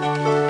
Música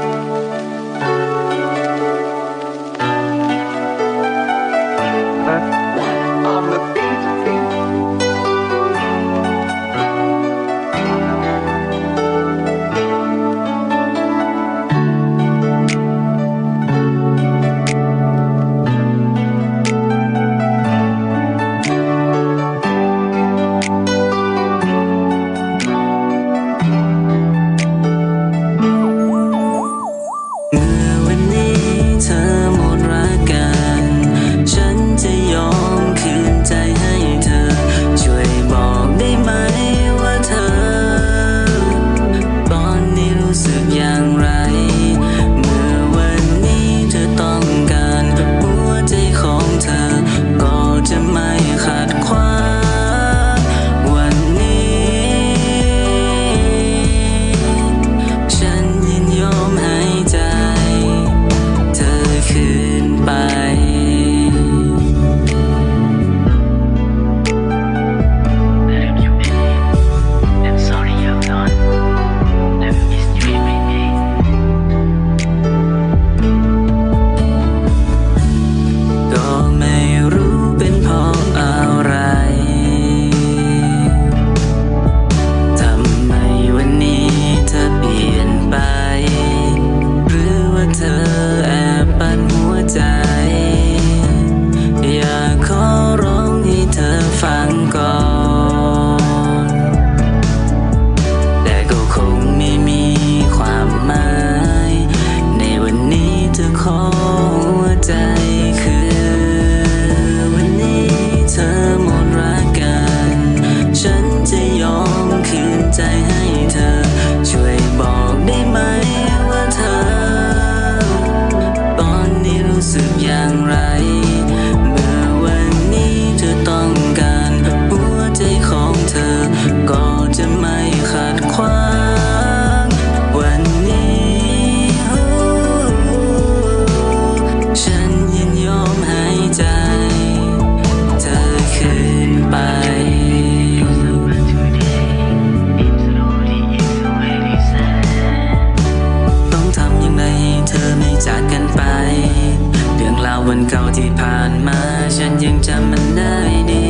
ที่ผ่านมาฉันยังจำมันได้ดี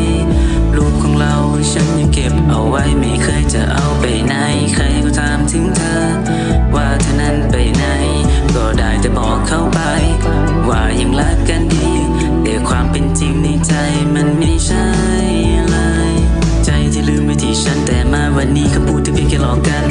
รูปของเราฉันยังเก็บเอาไว้ไม่เคยจะเอาไปไหน ใครก็ถามถึงเธอ ว่าเธอนั้นไปไหน ก็ได้แต่บอกเขาไป ว่ายังรักกันดี แต่ความเป็นจริงในใจมันไม่ใช่เลย ใจที่ลืมไปที่ฉันแต่มาวันนี้คำพูดที่เพียงแค่หลอกกัน